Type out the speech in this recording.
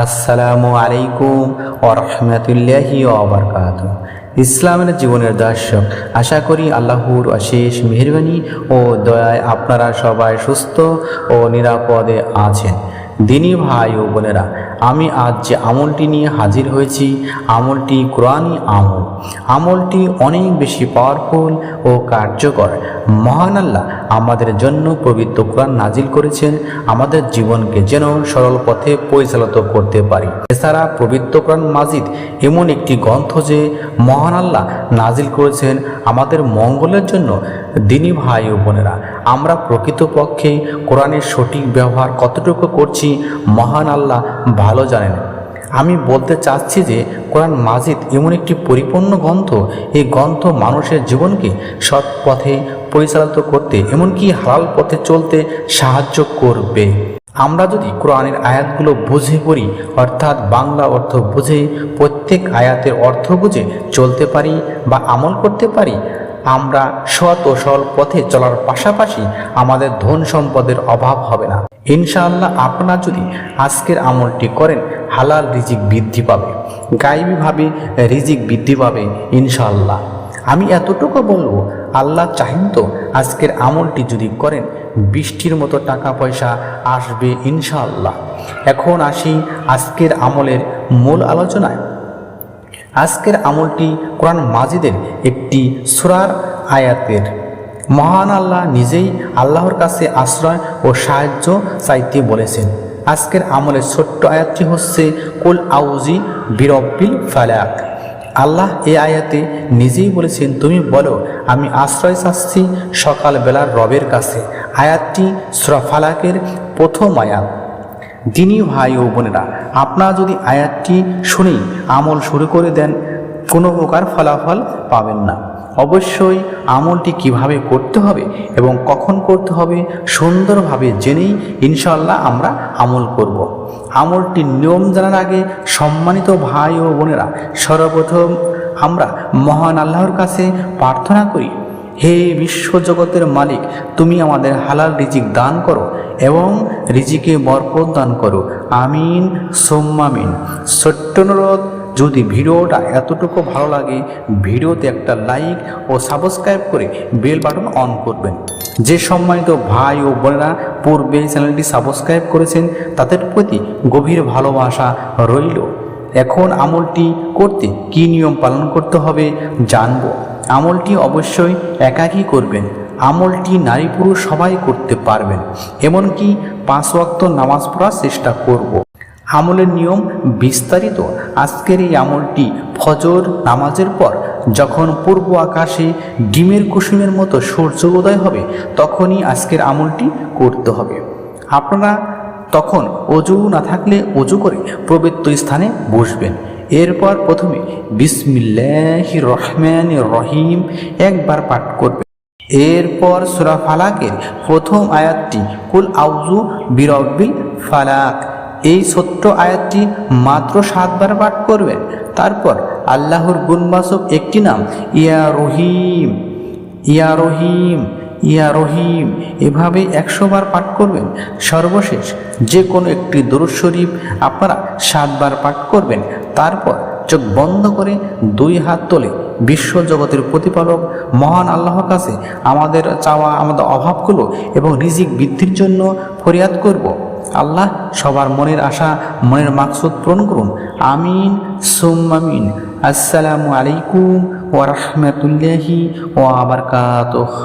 আসসালামু আলাইকুম ওরহমতুল্লাহি ওবরকাত ইসলামের জীবনের দর্শক, আশা করি আল্লাহর অশেষ মেহরবানি ও দয়ায় আপনারা সবাই সুস্থ ও নিরাপদে আছেন। দিনী ভাই ও বোনেরা আমি আজ যে আমলটি নিয়ে হাজির হয়েছি, আমলটি কোরআনই আমল। আমলটি অনেক বেশি পাওয়ারফুল ও কার্যকর। মহান আল্লাহ আমাদের জন্য পবিত্র কোরআন নাজিল করেছেন, আমাদের জীবনকে যেন সরল পথে পরিচালিত করতে পারি। এছাড়া পবিত্র কোরআন মাজিদ এমন একটি গ্রন্থ যে মহান আল্লাহ নাজিল করেছেন আমাদের মঙ্গলের জন্য দিনী ভাই ও বোনেরা। আমরা প্রকৃতপক্ষে কোরআনের সঠিক ব্যবহার কতটুকু করছি, মহান আল্লাহ ভালো জানেন। আমি বলতে চাচ্ছি যে, কোরআন মাজিদ এমন একটি পরিপূর্ণ গ্রন্থ, এই গ্রন্থ মানুষের জীবনকে সৎ পথে পরিচালিত করতে, এমনকি হালাল পথে চলতে সাহায্য করবে। আমরা যদি কোরআনের আয়াতগুলো বুঝে পড়ি, অর্থাৎ বাংলা অর্থ বুঝে, প্রত্যেক আয়াতের অর্থ বুঝে চলতে পারি বা আমল করতে পারি আমরা সৎ ও সরল পথে চলার পাশাপাশি আমাদের ধন সম্পদের অভাব হবে না। ইনশাআল্লাহ আপনারা যদি আজকের আমলটি করেন, হালাল রিজিক বৃদ্ধি পাবে গাইবীভাবে রিজিক বৃদ্ধি পাবে ইনশাআল্লাহ। আমি এতটুকু বলব, আল্লাহ চাহিন তো আজকের আমলটি যদি করেন, বৃষ্টির মতো টাকা পয়সা আসবে ইনশাআল্লাহ। এখন আসি আজকের আমলের মূল আলোচনায়। আজকের আমলটি কোরআন মাজিদের একটি সুরার আয়াতের। মহান আল্লাহ নিজেই আল্লাহর কাছে আশ্রয় ও সাহায্য চাইতে বলেছেন। আজকের আমলের ছোট্ট আয়াতটি হচ্ছে, কুল আউজি বিরব্বিল ফালাক আল্লাহ এই আয়াতে নিজেই বলেছেন, তুমি বলো, আমি আশ্রয় চাচ্ছি সকালবেলার রবের কাছে। আয়াতটি সুরা ফালাকের প্রথম আয়াত। দিনী ভাই ও বোনেরা আপনারা যদি আয়াতটি শুনেই আমল শুরু করে দেন, কোনো প্রকার ফলাফল পাবেন না অবশ্যই আমলটি কীভাবে করতে হবে এবং কখন করতে হবে, সুন্দরভাবে জেনেই ইনশাল্লাহ আমরা আমল করব। আমলটির নিয়ম জানার আগে সম্মানিত ভাই ও বোনেরা, সর্বপ্রথম আমরা মহান আল্লাহর কাছে প্রার্থনা করি হে বিশ্বজগতের মালিক, তুমি আমাদের হালাল রিজিক দান করো এবং রিজিকে বরকত দান করো। আমিন সোম্মামিন ছোট্ট অনুরোধ, যদি ভিডিওটা এতটুকু ভালো লাগে, ভিডিওতে একটা লাইক ও সাবস্ক্রাইব করে বেল বাটন অন করবেন। যে সম্মানিত ভাই ও বোনেরা পূর্বে চ্যানেলটি সাবস্ক্রাইব করেছেন, তাদের প্রতি গভীর ভালোবাসা রইল। এখন আমলটি করতে কি নিয়ম পালন করতে হবে জানব। আমলটি অবশ্যই একাকী করবেন। আমলটি নারী পুরুষ সবাই করতে পারবেন। এমনকি পাঁচ ওয়াক্ত নামাজ পড়ার চেষ্টা করব। আমলের নিয়ম বিস্তারিত। আজকের এই আমলটি ফজর নামাজের পর যখন পূর্ব আকাশে ডিমের কুসুমের মতো সূর্য উদয় হবে, তখনই আজকের আমলটি করতে হবে। আপনারা তখন অজু না থাকলে অজু করে পবিত্র স্থানে বসবেন। এরপর প্রথমে বিসমিল্লাহ রহমান রহিম একবার পাঠ করবেন এরপর সুরা ফালাকের প্রথম আয়াতটি, কুল আউজু বিরব্বিল ফালাক এই ছোট্ট আয়াতটি মাত্র সাতবার পাঠ করবেন। তারপর আল্লাহর গুণবাচক একটি নাম, ইয়া রহিম ইয়া রহিম ইয়া রহিম, এভাবে একশো বার পাঠ করবেন। সর্বশেষ যে কোনো একটি দরুদ শরীফ আপনারা সাতবার পাঠ করবেন। তারপর চোখ বন্ধ করে দুই হাত তোলে। বিশ্ব জগতের প্রতিপালক, মহান আল্লাহর কাছে আমাদের চাওয়া, আমাদের অভাবগুলো এবং রিজিক বৃদ্ধির জন্য ফরিয়াদ করব। আল্লাহ সবার মনের আশা, মনের মাকসুদ পূরণ করুন। আমিন সুম্মামিন আসসালামু আলাইকুম ওয়া রাহমাতুল্লাহি ওয়া বারাকাতুহু।